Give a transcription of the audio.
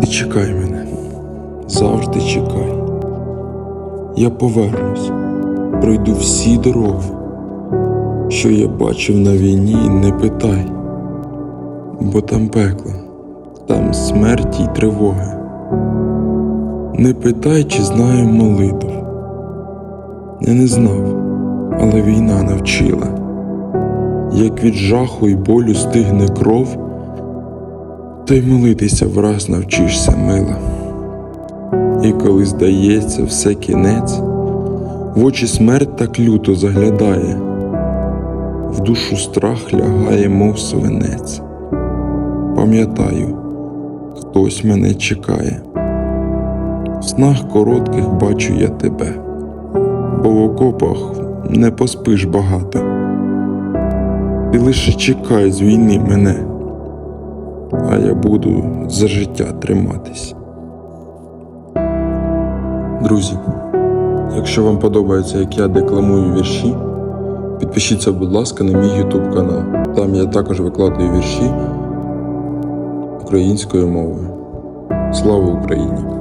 Ти чекай мене, завжди чекай. Я повернусь, пройду всі дороги, що я бачив на війні, не питай, бо там пекло, там смерті й тривоги. Не питай, чи знаю молитв. Я не знав, але війна навчила, як від жаху й болю стигне кров, то й молитися враз навчишся мила. І коли здається все кінець, в очі смерть так люто заглядає, в душу страх лягає, мов свинець. Пам'ятаю, хтось мене чекає. В снах коротких бачу я тебе, бо в окопах не поспиш багато. Ти лише чекай з війни мене, а я буду за життя триматись. Друзі, якщо вам подобається, як я декламую вірші, підпишіться, будь ласка, на мій YouTube канал. Там я також викладаю вірші українською мовою. Слава Україні!